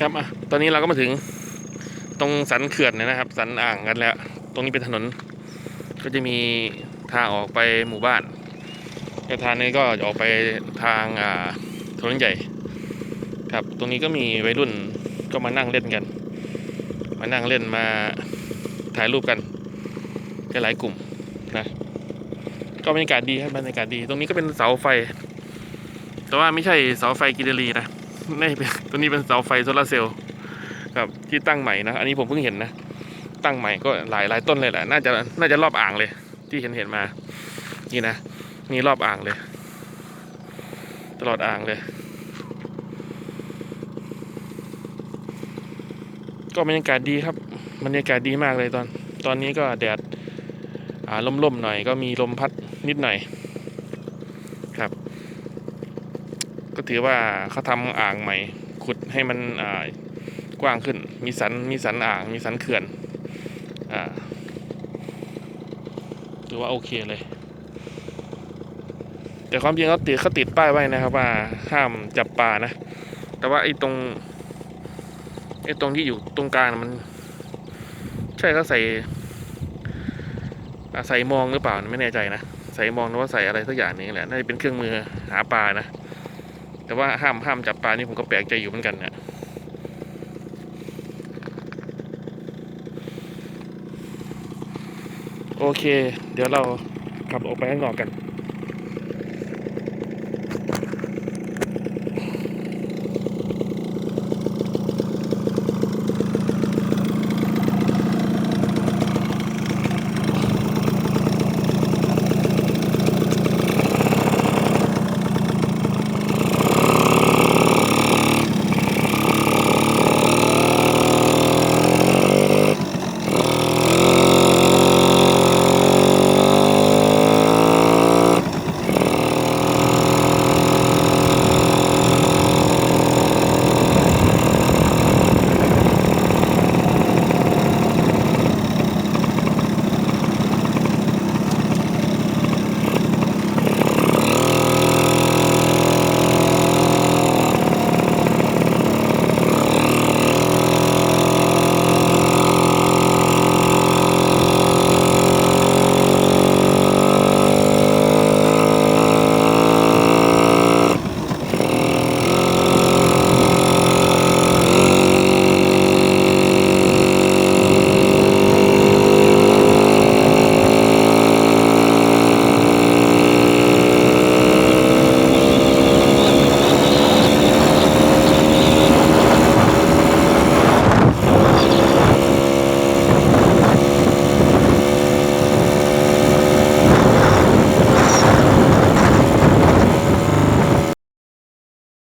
ครับอะตอนนี้เราก็มาถึงตรงสันเขื่อนเนี่ยนะครับ สันอ่างกันแล้ว ตรงนี้เป็นถนน ก็จะมีทางออกไปหมู่บ้านแล้วทางนี้ก็จะออกไปทางอ่าถนนใหญ่ ครับ ตรงนี้ก็มีวัยรุ่นก็มานั่งเล่นกัน มานั่งเล่นมาถ่ายรูปกันก็หลายกลุ่มนะก็บรรยากาศดีครับบรรยากาศดี ตรงนี้ก็เป็นเสาไฟ แต่ว่าไม่ใช่เสาไฟกินรีนะ ไม่เป็นตัวนี้เป็นเสาไฟโซลาร์เซลล์ครับที่ตั้งใหม่นะ อันนี้ผมเพิ่งเห็นนะ ตั้งใหม่ก็หลายหลายต้นเลยแหละ น่าจะน่าจะรอบอ่างเลย ที่เห็นเห็นมา นี่นะ นี่รอบอ่างเลย ตลอดอ่างเลย ก็บรรยากาศดีครับ บรรยากาศดีมากเลยตอน ตอนนี้ก็แดดอ่าล่มๆหน่อยก็มีลมพัดนิดหน่อยครับ ก็ถือว่าเขาทำอ่างใหม่ ขุดให้มันกว้างขึ้น มีสันมีสันอ่าง มีสันเขื่อนอ่าถือว่าโอเคเลย แต่ความจริงเขาติดเขาติดป้ายไว้นะครับว่าห้ามจับปลานะ แต่ว่าไอ้ตรงไอ้ตรงที่อยู่ตรงกลางมัน ใช่เขาใส่ใส่มองหรือเปล่าไม่แน่ใจนะใส่มองหรือว่าใส่อะไรสักอย่างนึงแหละน่าจะเป็นเครื่องมือหาปลานะ แต่ว่าห้ามห้ามจับปลานี่ผมก็แปลกใจอยู่เหมือนกันนะโอเค เดี๋ยวเราขับออกไปข้างนอกกัน